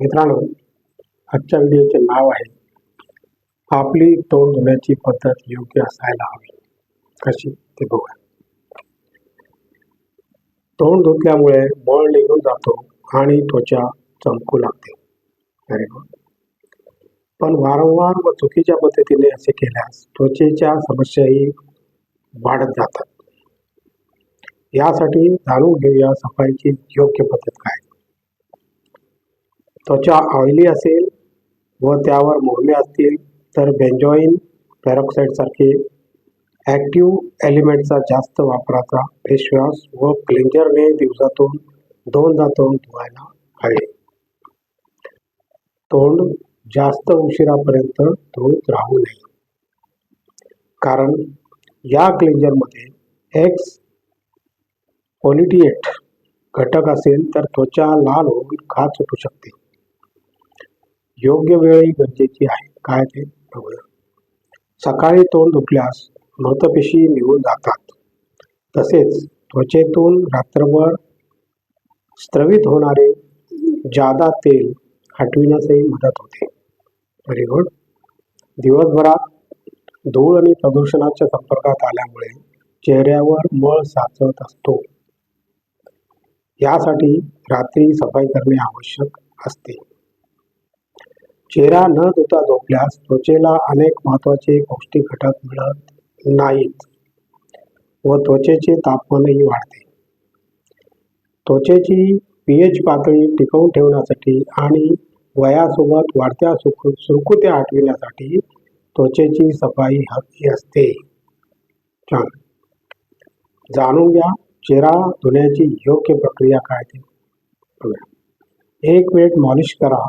मित्रांनो आजच्या व्हिडिओचे नाव आहे आपली तोंड धुण्याची पद्धत योग्य असायला हवी. कशी? ते बघूया. तोंड धुतल्यामुळे मळ निघून जातो आणि त्वचा चमकू लागते. व्हेरी गुड पण वारंवार व चुकीच्या पद्धतीने असे केल्यास त्वचेच्या समस्याही वाढत जातात. यासाठी जाणून घेऊया सफाईची योग्य पद्धत काय? त्वचा ऑइली असेल व त्यावर मोहमे असतील तर बेंजॉईन पॅरॉक्साईडसारखे ॲक्टिव्ह एलिमेंटचा जास्त वापराचा फेसवॉश व क्लिंजरने दिवसातून दोनदा तोंड धुवायला हवे. तोंड जास्त उशिरापर्यंत धुत राहू नये. कारण या क्लिंजरमध्ये एक्स पोलिटिएट घटक असेल तर त्वचा लाल होऊन खा सुटू शकते. योग्य वेळ ही गरजेची आहे. काय ते बघूया. सकाळी तोंड धुतल्यास मृतपेशी निघून जातात. तसेच त्वचेतून रात्रभर स्त्रवित होणारे जादा तेल हटविण्यासही मदत होते. व्हेरी गुड दिवसभरात धूळ आणि प्रदूषणाच्या संपर्कात आल्यामुळे चेहऱ्यावर मळ साचत असतो. यासाठी रात्री सफाई करणे आवश्यक असते. चेहरा न धुता झोपल्यास त्वचेला अनेक महत्त्वाचे पौष्टिक घटक मिळत नाहीत व त्वचेचे तापमानही वाढते. त्वचेची पीएच पातळी टिकवून ठेवण्यासाठी आणि वयासोबत वाढत्या सुकु सुरकुत्या आठविण्यासाठी त्वचेची सफाई हवी असते. छान. जाणून घ्या चेहरा धुण्याची योग्य प्रक्रिया काय ते? एक मिनिट मॉलिश करा.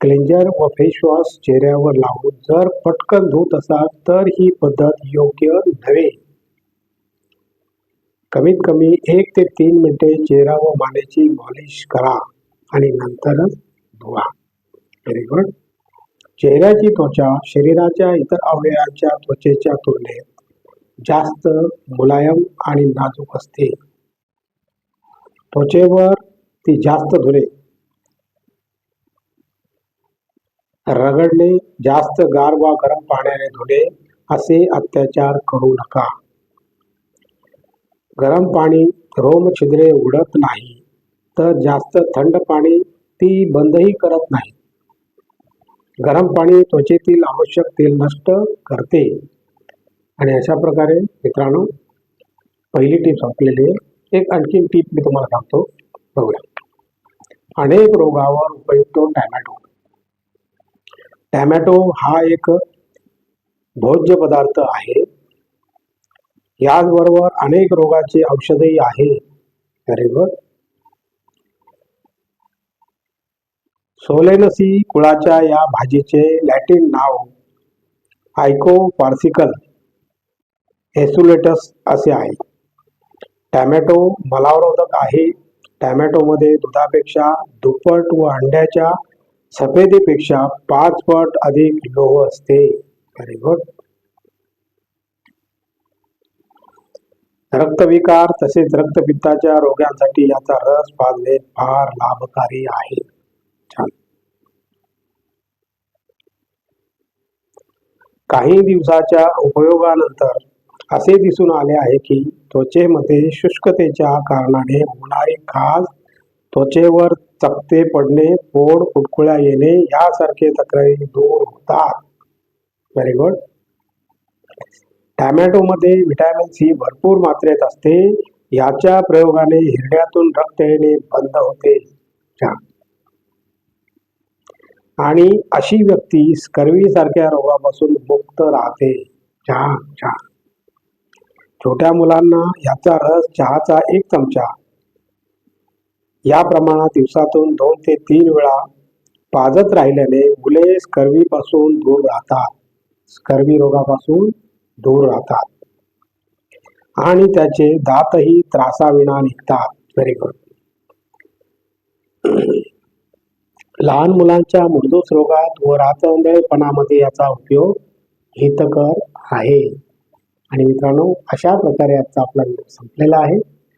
क्लेंजर व फेसवॉश चेहऱ्यावर लावून जर पटकन धुत असाल तर ही पद्धत योग्य नव्हे. कमीत कमी एक ते तीन मिनिटे चेहरा व मानेची मॉलिश करा आणि नंतरच धुवा. व्हेरी गुड चेहऱ्याची त्वचा शरीराच्या इतर अवयवांच्या त्वचेच्या तुलनेत जास्त मुलायम आणि नाजूक असते. त्वचेवर ती जास्त धुले रगडणे जास्त गार वा गरम पाण्याने धुणे असे अत्याचार करू नका. गरम पाणी रोम छिद्रे उडत नाही तर जास्त थंड पाणी ती बंदही करत नाही. गरम पाणी त्वचेतील आवश्यक तेल नष्ट करते. आणि अशा प्रकारे मित्रांनो पहिली टीप संपलेली आहे एक आणखीन टीप मी तुम्हाला सांगतो. बघूया. अनेक रोगावर उपयुक्त टॅमॅटो. टॅमॅटो हा एक भोज्य पदार्थ आहे. याचबरोबर अनेक रोगाचे औषधही आहे. अरे सोलेनसी कुळाच्या या भाजीचे लॅटिन नाव आयको पार्सिकल एसुलेटस असे आहे. टॅमॅटो मलावरोधक आहे. टॅमॅटोमध्ये दुधापेक्षा दुप्पट व अंड्याच्या सफेदीपेक्षा पाच पट अधिक लोह असते. व्हेरी गुड रक्तविकार तसेच रक्तपित्ताच्या रोगांसाठी याचा रस पाजणे फार लाभकारी आहे. छान. काही दिवसाच्या उपयोगानंतर असे दिसून आले आहे की त्वचेमध्ये शुष्कतेच्या कारणाने होणारी खाज त्वचेवर चकते पडणे फोड कुटकुळ्या येणे यासारखे तक्रारी दूर होतात. व्हेरी गुड टॅमॅटोमध्ये व्हिटॅमिन सी भरपूर मात्रेत असते. याच्या प्रयोगाने हिरड्यातून रक्त येणे बंद होते. आणि अशी व्यक्ती स्कर्वीसारख्या रोगापासून मुक्त राहते. छान छान. छोट्या मुलांना याचा रस चहाचा एक चमचा या प्रमाणात दिवसातून दोन ते तीन वेळा पाजत राहिल्याने मुले स्कर्वीपासून दूर राहतात. स्कर्वी रोगापासून दूर राहतात. आणि त्याचे दातही त्रासाविना निघतात. व्हेरी गुड लहान मुलांच्या मूलदोष रोगात व रातंदळेपणामध्ये याचा उपयोग हितकर आहे. आणि मित्रांनो अशा प्रकारे आजचा आपला संपलेला आहे.